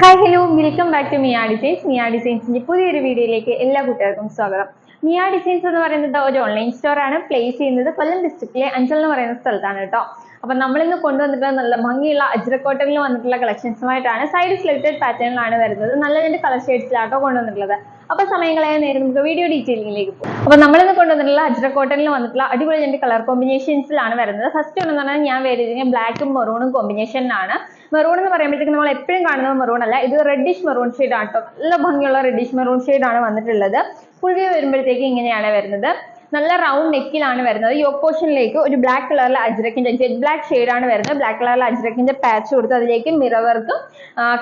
Hi hello welcome back to Miya designs Miya ഡിസൈൻസിന്റെ പുതിയൊരു വീഡിയോയിലേക്ക് എല്ലാ കുട്ടികൾക്കും സ്വാഗതം. മിയാ ഡിസൈൻസ് എന്ന് പറയുന്നത് ഒരു ഓൺലൈൻ സ്റ്റോറാണ് പ്ലേസ് ചെയ്യുന്നത് കൊല്ലം ഡിസ്ട്രിക്റ്റിലെ അഞ്ചൽ എന്ന് പറയുന്ന സ്ഥലത്താണ് കേട്ടോ. അപ്പൊ നമ്മളിന്ന് കൊണ്ടുവന്നിട്ടുള്ള നല്ല ഭംഗിയുള്ള അജ്രക്കോട്ടനിൽ വന്നിട്ടുള്ള കളക്ഷൻസുമായിട്ടാണ് സൈഡ് സ്ലിറ്റഡ് പാറ്റേണിലാണ് വരുന്നത്. നല്ല രണ്ട് കളർ ഷെയ്ഡ്സിലാട്ടോ കൊണ്ടുവന്നിട്ടുള്ളത്. അപ്പൊ സമയങ്ങളെ നേരം നമുക്ക് വീഡിയോ ഡീറ്റെയിലിംഗിലേക്ക് പോകും. അപ്പൊ നമ്മളിന്ന് കൊണ്ടുവന്നിട്ടുള്ള അജ്ര കോട്ടനിൽ വന്നിട്ടുള്ള അടിപൊളി രണ്ട് കളർ കോമ്പിനേഷൻസിലാണ് വരുന്നത്. ഫസ്റ്റ് എന്ന് പറഞ്ഞാൽ ഞാൻ വരുന്നത് ബ്ലാക്കും മെറൂണും കോമ്പിനേഷനിലാണ് മെറൂൺ എന്ന് പറയുമ്പോഴത്തേക്ക് നമ്മൾ എപ്പോഴും കാണുന്നത് മെറൂൺ അല്ല. ഇത് റെഡിഷ് മെറൂൺ ഷെയ്ഡ് ആട്ടോ നല്ല ഭംഗിയുള്ള റെഡിഷ് മെറൂൺ ഷെയ്ഡ് ആണ് വന്നിട്ടുള്ളത്. വ്യൂ വരുമ്പോഴത്തേക്ക് ഇങ്ങനെയാണ് വരുന്നത്. നല്ല റൗണ്ട് നെക്കിലാണ് വരുന്നത്. യോക്ക് പോർഷനിലേക്ക് ഒരു ബ്ലാക്ക് കളറിലെ അജ്രക്കിന്റെ ജെറ്റ് ബ്ലാക്ക് ഷെയ്ഡ് ആണ് വരുന്നത്. ബ്ലാക്ക് കളറിലെ അജ്രക്കിന്റെ പാച്ച് കൊടുത്ത് അതിലേക്ക് മിറർ വർക്കും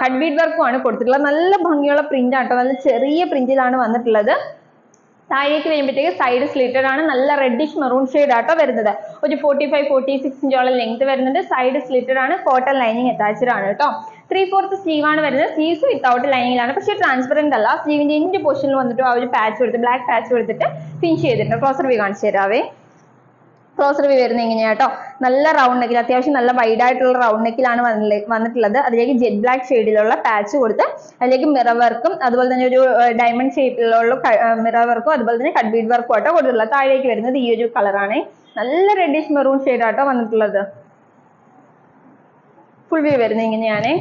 കട്ട്ബീഡ് വർക്കും ആണ് കൊടുത്തിട്ടുള്ളത്. നല്ല ഭംഗിയുള്ള പ്രിന്റ് ആണ് കേട്ടോ നല്ല ചെറിയ പ്രിന്റിലാണ് വന്നിട്ടുള്ളത്. താഴേക്ക് വരുമ്പോഴത്തേക്ക് സൈഡ് സ്ലിറ്റഡ് ആണ്. നല്ല റെഡിഷ് മെറൂൺ ഷെയ്ഡ് ആട്ടോ വരുന്നത്. ഒരു ഫോർട്ടി ഫൈവ് ഫോർട്ടി സിക്സ് ഇഞ്ചോളം ലെങ്ത് വരുന്നുണ്ട്. സൈഡ് സ്ലിറ്റഡ് ആണ്. കോട്ടൺ ലൈനിങ് അറ്റാച്ച്ഡ് ആണ് കേട്ടോ ത്രീ ഫോർത്ത് സ്ലീവ് ആണ് വരുന്നത്. സ്ലീവ്സ് വിത്തൗട്ട് ലൈനിങ്ങിലാണ് പക്ഷേ ട്രാൻസ്പെറന്റ് അല്ല. സ്ലീവിന്റെ ഇഞ്ച് പോർഷനിൽ വന്നിട്ട് ആ ഒരു പാച്ച് കൊടുത്ത് ബ്ലാക്ക് പാച്ച് കൊടുത്തിട്ട് ഫിനിഷ് ചെയ്തിട്ടുണ്ട്. ക്ലോസർ വ്യൂ കാണിച്ചു തരാവേ. ക്ലോസർ വ്യൂ വരുന്നത് എങ്ങനെയാട്ടോ നല്ല റൗണ്ട് നെക്കിൽ അത്യാവശ്യം നല്ല വൈഡ് ആയിട്ടുള്ള റൗണ്ട് നെക്കിലാണ് വന്നിട്ടുള്ളത്. അതിലേക്ക് ജെറ്റ് ബ്ലാക്ക് ഷെയ്ഡിലുള്ള പാച്ച് കൊടുത്ത് അതിലേക്ക് മിറർ വർക്കും അതുപോലെ തന്നെ ഒരു ഡയമണ്ട് ഷേപ്പിലുള്ള മിറർ വർക്കും അതുപോലെ തന്നെ കട്ട് ബീഡ് വർക്കും ആട്ടോ കൊടുത്തിട്ടുള്ളത് താഴേക്ക് വരുന്നത് ഈ ഒരു കളറാണ് നല്ല റെഡിഷ് മെറൂൺ ഷെയ്ഡ് ആട്ടോ വന്നിട്ടുള്ളത്. ഫുൾ വ്യൂ വരുന്നത് ഇങ്ങനെയാണ്.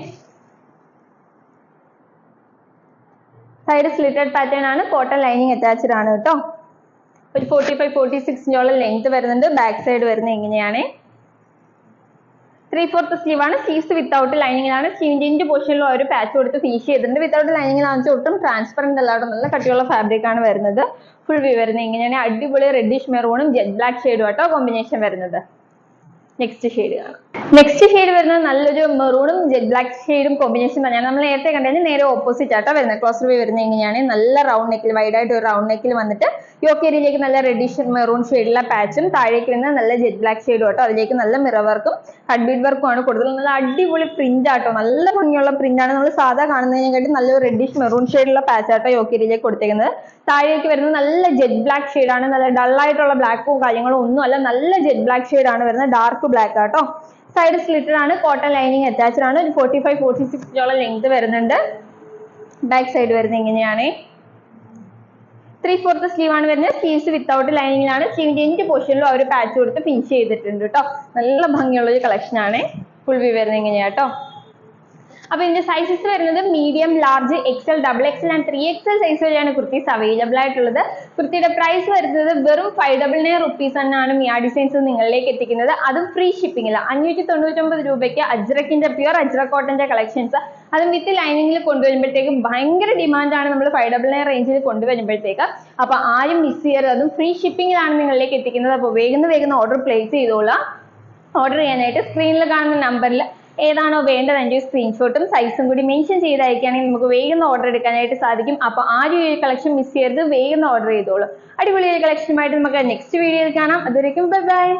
സൈഡ് സ്ലിറ്റഡ് പാറ്റേൺ ആണ്. കോട്ടൺ ലൈനിങ് അറ്റാച്ച്ഡ് ആണ് കേട്ടോ. ഒരു ഫോർട്ടി ഫൈവ് ഫോർട്ടി സിക്സിനോളം ലെങ്ത് വരുന്നുണ്ട്. ബാക്ക് സൈഡ് വരുന്നത് ഇങ്ങനെയാണ്. ത്രീ ഫോർത്ത് സ്ലീവ് ആണ്. സ്ലീവ്സ് വിത്തൗട്ട് ലൈനിങ്ങിലാണ് ഇഞ്ച് പൊസിഷനിൽ ഒരു പാച്ച് കൊടുത്ത് ഫിനിഷ് ചെയ്തിട്ടുണ്ട്. വിത്തൗട്ട് ലൈനിങ്ങിലാണെന്ന് ഒട്ടും ട്രാൻസ്പെറന്റ് അല്ലാതെ നല്ല കട്ടിയുള്ള ഫാബ്രിക് ആണ് വരുന്നത്. ഫുൾ വ്യൂ വരുന്നത് ഇങ്ങനെയാണ്. അടിപൊളി റെഡിഷ് മെറൂണും ജെറ്റ് ബ്ലാക്ക് ഷെയ്ഡും ആട്ടോ കോമ്പിനേഷൻ വരുന്നത്. നെക്സ്റ്റ് ഷെയ്ഡ് കാണാം. നെക്സ്റ്റ് ഷെയ്ഡ് വരുന്നത് നല്ലൊരു മെറൂണും ജെറ്റ് ബ്ലാക്ക് ഷെയ്ഡും കോമ്പിനേഷൻ തന്നെയാണ്. നമ്മൾ നേരത്തെ കണ്ടതിന് നേരെ ഓപ്പോസിറ്റ് ആട്ടോ വരുന്നത്. ക്ലോസർ വ്യൂ വരുന്നത് എങ്ങനെയാണ്? നല്ല റൗണ്ട് നെക്കിൽ വൈഡ് ആയിട്ട് ഒരു റൗണ്ട് നെക്കിൽ വന്നിട്ട് യോക്കേരിയിലേക്ക് നല്ല റെഡിഷ് മെറൂൺ ഷെയ്ഡുള്ള പാച്ചും താഴേക്ക് വരുന്ന നല്ല ജെറ്റ് ബ്ലാക്ക് ഷെയ്ഡും ആട്ടോ. അതിലേക്ക് നല്ല മിറർ വർക്കും ബീഡ് വർക്കും ആണ് കൊടുത്തത് നല്ല അടിപൊളി പ്രിന്റ് ആട്ടോ. നല്ല ഭംഗിയുള്ള പ്രിന്റ് ആണ്. നമ്മൾ സാധാ കാണുന്നതിനെക്കാട്ടി നല്ലൊരു റെഡിഷ് മെറൂൺ ഷെയ്ഡുള്ള പാച്ച് ആട്ടോ യോക്കേരിയിലേക്ക് കൊടുത്തേക്കുന്നത്. താഴേക്ക് വരുന്നത് നല്ല ജെറ്റ് ബ്ലാക്ക് ഷെയ്ഡാണ് നല്ല ഡൾ ആയിട്ടുള്ള ബ്ലാക്കോ കാര്യങ്ങളും ഒന്നും അല്ല നല്ല ജെറ്റ് ബ്ലാക്ക് ഷെയ്ഡാണ് വരുന്നത്. ഡാർക്ക് ബ്ലാക്ക് ആട്ടോ. സൈഡ് സ്ലിറ്റഡ് ആണ് കോട്ടൺ ലൈനിങ് അറ്റാച്ച്ഡ് ആണ്. ഒരു ഫോർട്ടി ഫൈവ് ഫോർട്ടി സിക്സിനോളം ലെങ്ത് വരുന്നുണ്ട്. ബാക്ക് സൈഡ് വരുന്നത് ഇങ്ങനെയാണ്. ത്രീ ഫോർത്ത് സ്ലീവ് ആണ് വരുന്നത്. സ്ലീവ്സ് വിത്തൗട്ട് ലൈനിങ്ങിലാണ് സ്ലീവിന്റെ എൻഡ് പോർഷനിലും അവർ പാച്ച് കൊടുത്ത് ഫിനിഷ് ചെയ്തിട്ടുണ്ട് കേട്ടോ നല്ല ഭംഗിയുള്ള ഒരു കളക്ഷൻ ആണ്. ഫുൾ വ്യൂ വരുന്നത് ഇങ്ങനെയാ കേട്ടോ അപ്പൊ ഇതിന്റെ സൈസസ് വരുന്നത് medium large XL double XL and three XL size വരെയാണ് കുർത്തീസ് അവൈലബിൾ ആയിട്ടുള്ളത്. കുർത്തിയുടെ പ്രൈസ് വരുന്നത് വെറും ഫൈവ് ഡബിൾ നയൻ റുപ്പീസ് തന്നെയാണ് മിയാ ഡിസൈൻസ് നിങ്ങളിലേക്ക് എത്തിക്കുന്നത്. അതും ഫ്രീ ഷിപ്പിംഗില്ല അഞ്ഞൂറ്റി തൊണ്ണൂറ്റൊമ്പത് രൂപയ്ക്ക് അജ്രക്കിന്റെ പ്യുർ അജ്ര കോട്ടന്റെ കളക്ഷൻസ് അതും വിത്ത് ലൈനിങ്ങിൽ കൊണ്ടുവരുമ്പോഴത്തേക്കും ഭയങ്കര ഡിമാൻഡാണ് നമ്മൾ ഫൈവ് ഡബിൾ നയൻ റേഞ്ചിൽ കൊണ്ടുവരുമ്പോഴത്തേക്ക്. അപ്പൊ ആരും മിസ് ചെയ്യരുത്. അതും ഫ്രീ ഷിപ്പിംഗിലാണ് നിങ്ങളിലേക്ക് എത്തിക്കുന്നത്. അപ്പോൾ വേഗം വേഗം ഓർഡർ പ്ലേസ് ചെയ്തോളാം. ഓർഡർ ചെയ്യാനായിട്ട് സ്ക്രീനിൽ കാണുന്ന നമ്പറിൽ ഏതാണോ വേണ്ടത് അതിന്റെ സ്ക്രീൻഷോട്ടും സൈസും കൂടി മെൻഷൻ ചെയ്ത് അയക്കുകയാണെങ്കിൽ നമുക്ക് വേഗം ഓർഡർ എടുക്കാനായിട്ട് സാധിക്കും. അപ്പോൾ ആരും ഈ കളക്ഷൻ മിസ് ചെയ്യരുത് വേഗം ഓർഡർ ചെയ്തോളൂ. അടിപൊളി ഒരു കളക്ഷനുമായിട്ട് നമുക്ക് നെക്സ്റ്റ് വീഡിയോയിൽ കാണാം. അതുവരേക്കും ബൈ ബൈ